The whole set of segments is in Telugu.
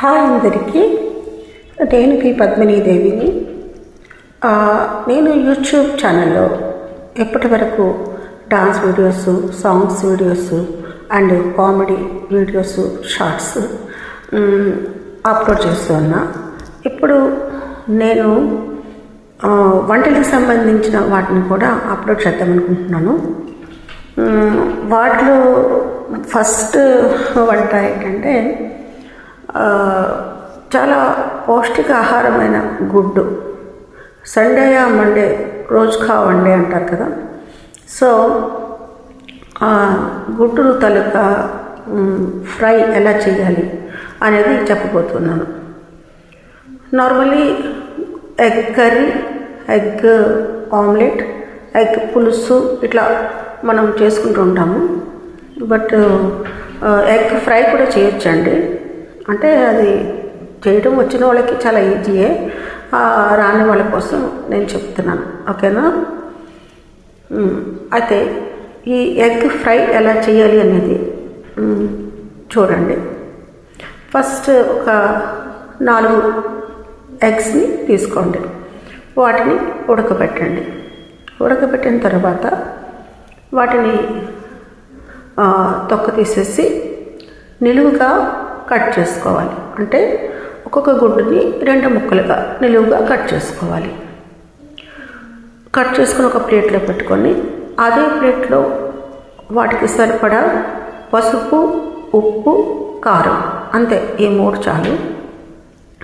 హాయ్ అందరికీ. నేను పి పద్మినీదేవిని. నేను యూట్యూబ్ ఛానల్లో ఎప్పటి వరకు dance videos songs videos and comedy videos shorts upload చేస్తున్నా ఇప్పుడు నేను వంటలకు సంబంధించిన వాటిని కూడా అప్లోడ్ చేద్దాం అనుకుంటున్నాను. వాటిలో ఫస్ట్ వంట ఏంటంటే చాలా పౌష్టిక ఆహారమైన గుడ్డు. సండే మండే రోజుకా వండే అంటారు కదా. సో ఆ గుడ్డు తలుక ఫ్రై ఎలా చేయాలి అనేది చెప్పబోతున్నాను. Normally egg curry egg omelette egg పులుసు ఇట్లా మనం చేసుకుంటూ ఉంటాము. బట్ ఎగ్ ఫ్రై కూడా చేయొచ్చండి. అంటే అది చేయడం వచ్చిన వాళ్ళకి చాలా ఈజీయే. రాని వాళ్ళ కోసం నేను చెప్తున్నాను. ఓకేనా? అయితే ఈ ఎగ్ ఫ్రై ఎలా చేయాలి అనేది చూడండి. ఫస్ట్ ఒక నాలుగు ఎగ్స్ని తీసుకోండి. వాటిని ఉడకబెట్టండి. ఉడకబెట్టిన తర్వాత వాటిని తొక్క తీసేసి నిలువుగా కట్ చేసుకోవాలి. అంటే ఒక్కొక్క గుడ్డుని రెండు ముక్కలుగా నిలువుగా కట్ చేసుకోవాలి. కట్ చేసుకుని ఒక ప్లేట్లో పెట్టుకొని అదే ప్లేట్లో వాటికి సరిపడా పసుపు ఉప్పు కారం అంతే. ఈ మూడు చాలు.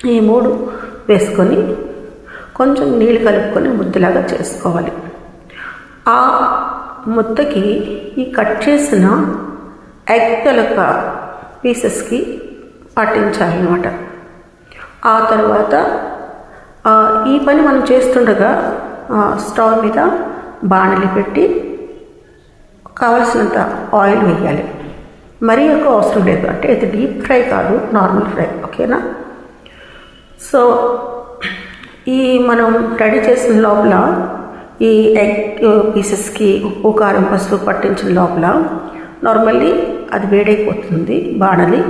ఈ మూడు వేసుకొని కొంచెం నీళ్ళు కలుపుకొని ముద్దలాగా చేసుకోవాలి. ఆ ముద్దకి ఈ కట్ చేసిన ఎగ్ తలక పీసెస్కి పట్టించాలన్నమాట ఆ తర్వాత ఈ పని మనం చేస్తుండగా స్టవ్ మీద బాణలి పెట్టి కావలసినంత ఆయిల్ వేయాలి. మరీ ఎక్కువ అవసరం లేదు. అంటే ఇది డీప్ ఫ్రై కాదు నార్మల్ ఫ్రై. ఓకేనా? సో ఈ మనం రెడీ చేసిన లోపల ఈ ఎగ్ పీసెస్కి ఉప్పు కారం పసుపు పట్టించిన లోపల నార్మల్లీ అది వేడైపోతుంది బాణలి.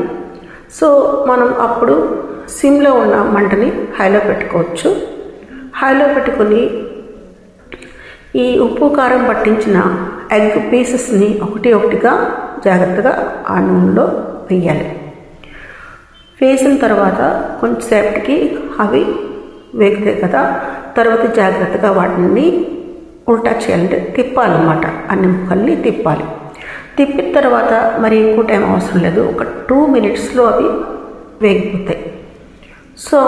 సో మనం అప్పుడు సిమ్లో ఉన్న మంటని హైలో పెట్టుకోవచ్చు. హైలో పెట్టుకొని ఈ ఉప్పు కారం పట్టించిన ఎగ్ పీసెస్ని ఒకటి ఒకటిగా జాగ్రత్తగా ఆ నూనెలో వేయాలి. వేసిన తర్వాత కొంచెంసేపటికి అవి వేగుతాయి కదా తర్వాత జాగ్రత్తగా వాటిని ఉల్టా చేయాలంటే తిప్పాలన్నమాట. అన్ని ముక్కల్ని తిప్పాలి. తిప్పిన తర్వాత మరి ఎక్కువ టైం అవసరం లేదు. ఒక టూ మినిట్స్లో అవి వేగిపోతాయి. సో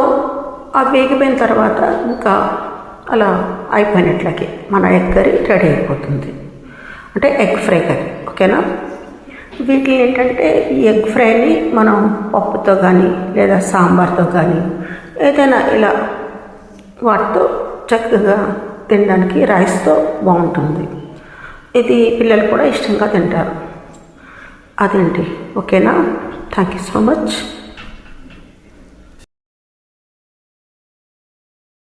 ఆ వేగిపోయిన తర్వాత ఇంకా అలా అయిపోయినట్లకి మన ఎగ్ కర్రీ రెడీ అయిపోతుంది. అంటే ఎగ్ ఫ్రై కర్రీ ఓకేనా? వీటిని ఏంటంటే ఈ ఎగ్ ఫ్రైని మనం పప్పుతో కానీ లేదా సాంబార్తో కానీ ఏదైనా ఇలా వాటితో చక్కగా తినడానికి రైస్తో బాగుంటుంది. ఇది పిల్లలు కూడా ఇష్టంగా తింటారు. అదేంటి? ఓకేనా? Thank you so much